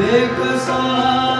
ਰਾ ਮਨਜ਼ੂਰ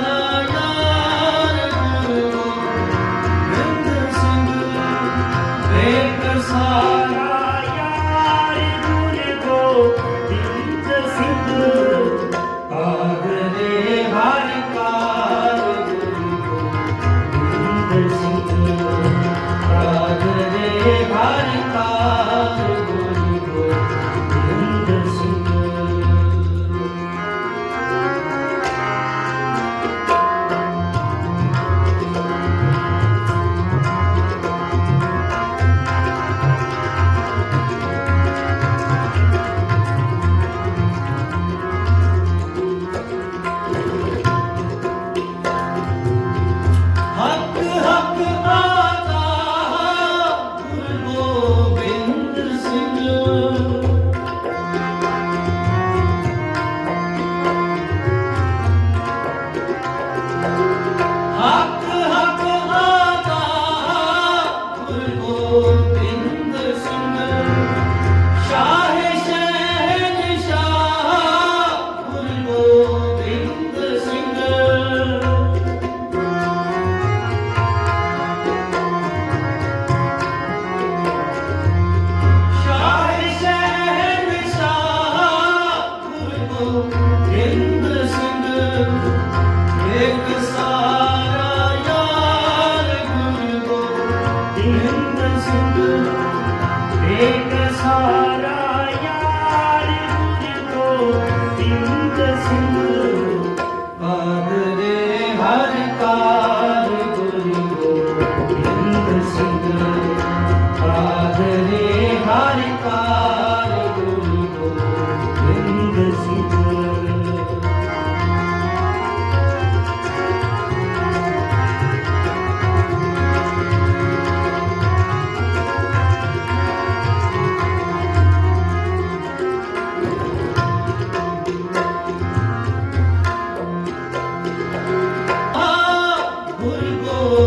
ਸਿੰਘ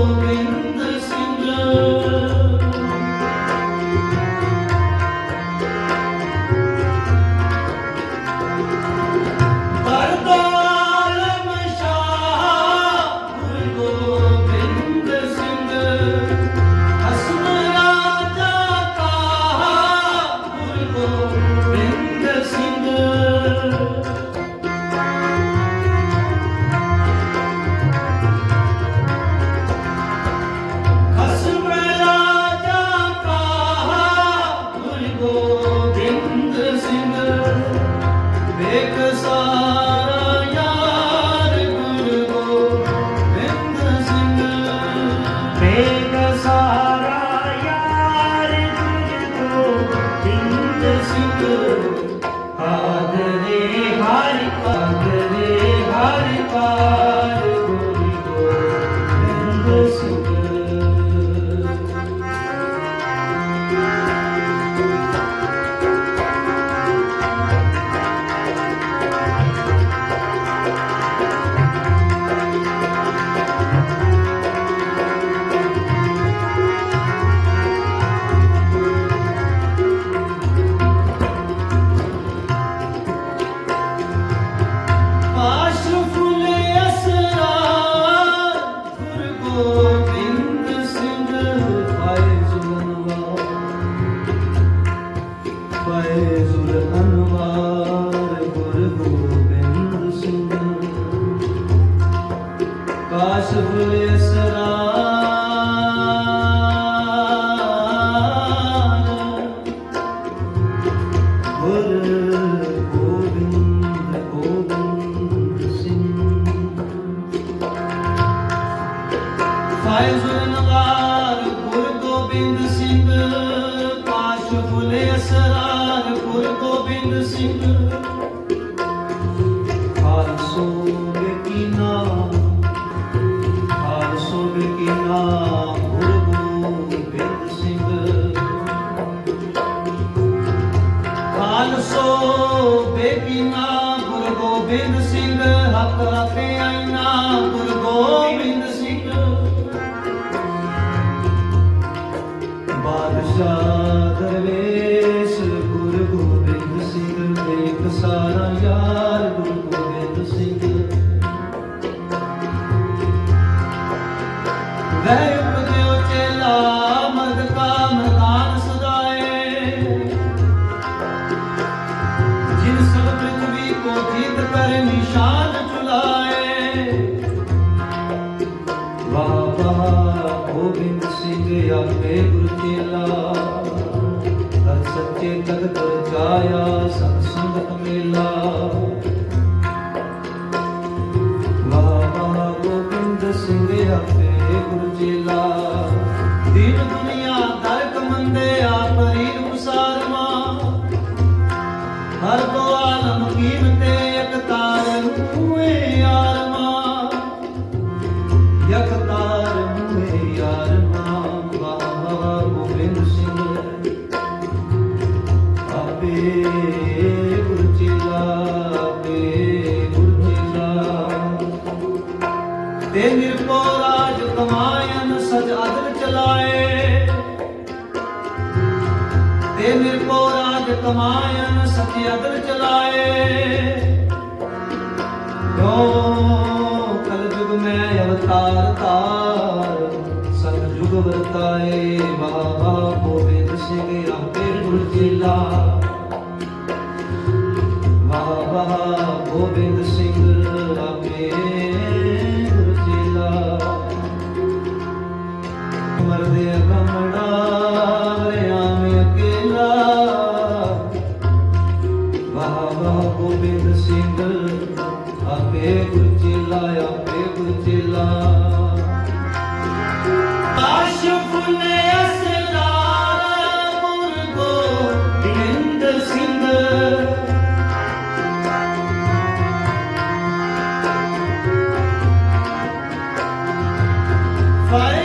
glory. ਖਾਲਸੋ ਬੇਕੀਨਾ ਗੁਰੂ ਗੋਬਿੰਦ ਸਿੰਘ ਹੱਥ ਰੱਖੇ ਆਈਨਾ ਗੁਰੂ ਗੋਬਿੰਦ ਸਿੰਘ। ਬਾਦਸ਼ਾਹ ਦਰਵੇਸ਼ ਜਾਇਆ ਸਤ ਸੰਗਤ ਮੇਲਾ। ਵਾਹ ਗੋਬਿੰਦ ਸਿੰਘ ਆਪੇ ਗੁਰ ਚੇਲਾ ਦੀਨ ਦੁਨੀਆ ਦਰਕ ਮੰਦੇ ਆਪ ਹੀ ਰੂਸਾਰਮਾ ਹਰ ਕਮਾਇਨ ਸਜ ਅਦਲ ਚਲਾਏ। ਜੋ ਕਲ ਯੁਗ ਮੈਂ ਅਵਤਾਰ ਤਾਰ ਸਤ ਯੁਗ ਵਰਤਾਏ। ਵਾਹ ਗੋਬਿੰਦ ਸਿੰਘ ਆਪੇ ਗੁਰਜੀਲਾ ਵਾਹ ਵਾਹ ਗੋਬਿੰਦ ਸਿੰਘ ਆਪੇ ਗੁਰਜੀਲਾ ਮਰਦੇ ਆਪੇ ਗੁਰਜੀਲਾ ਆਪੇ ਗੁਰਜੀਲਾ ਆਸ਼ਫ ਨੇ ਅਸਰਾਰ ਗੁਰ ਗੋਬਿੰਦ ਸਿੰਘ। ਫੈਜ਼ੁਲ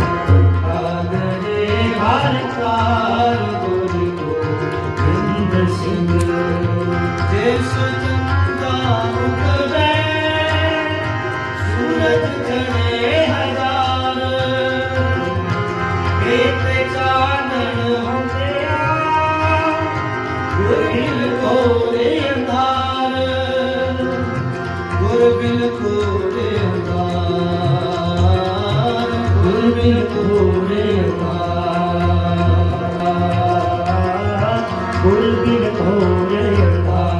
ਗੁਰਬਿਲ ਕੋਰੇ ਅੰਧਾਰ ਗੁਰਬਿਲ ਕੋਰੇ ਅੰਧਾਰ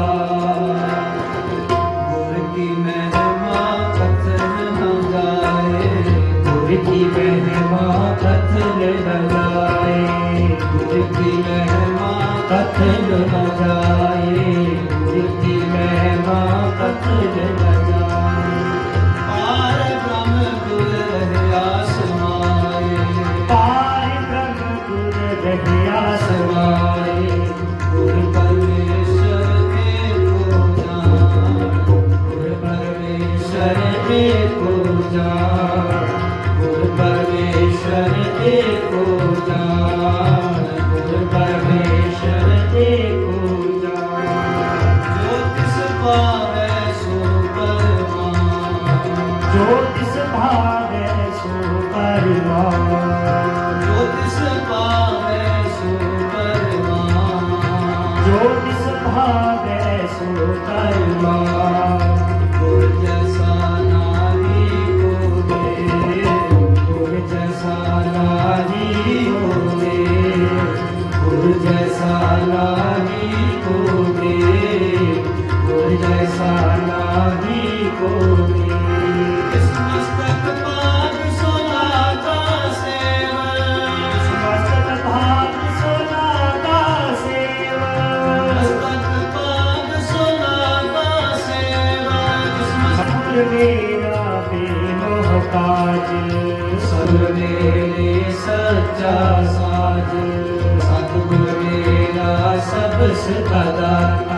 ਗੁਰ ਜੋ ਤਿਸ ਭਾਵੈ ਸੋ ਪਰਮਾਨ ਜੋ ਤਿਸ ਪਾਵੈ ਸੋ ਪਰਮਾਨ ਜੋ ਤਿਸ ਭਾਵੈ ਸੋ ਪਰਮਾਨ ਗੁਰ ਜੈਸਾ ਨਾਹੀ ਕੋਏ ਗੁਰ ਜੈਸਾ ਨਾਹੀ ਕੋਏ ਗੁਰ ਜੈਸਾ ਨਾਹੀ ਕੋਏ ਗੁਰ ਕਾਜ ਸੱਚਾ ਸਤਿਗੁਰ ਮੇਰਾ ਸਭ ਸਿਧਾ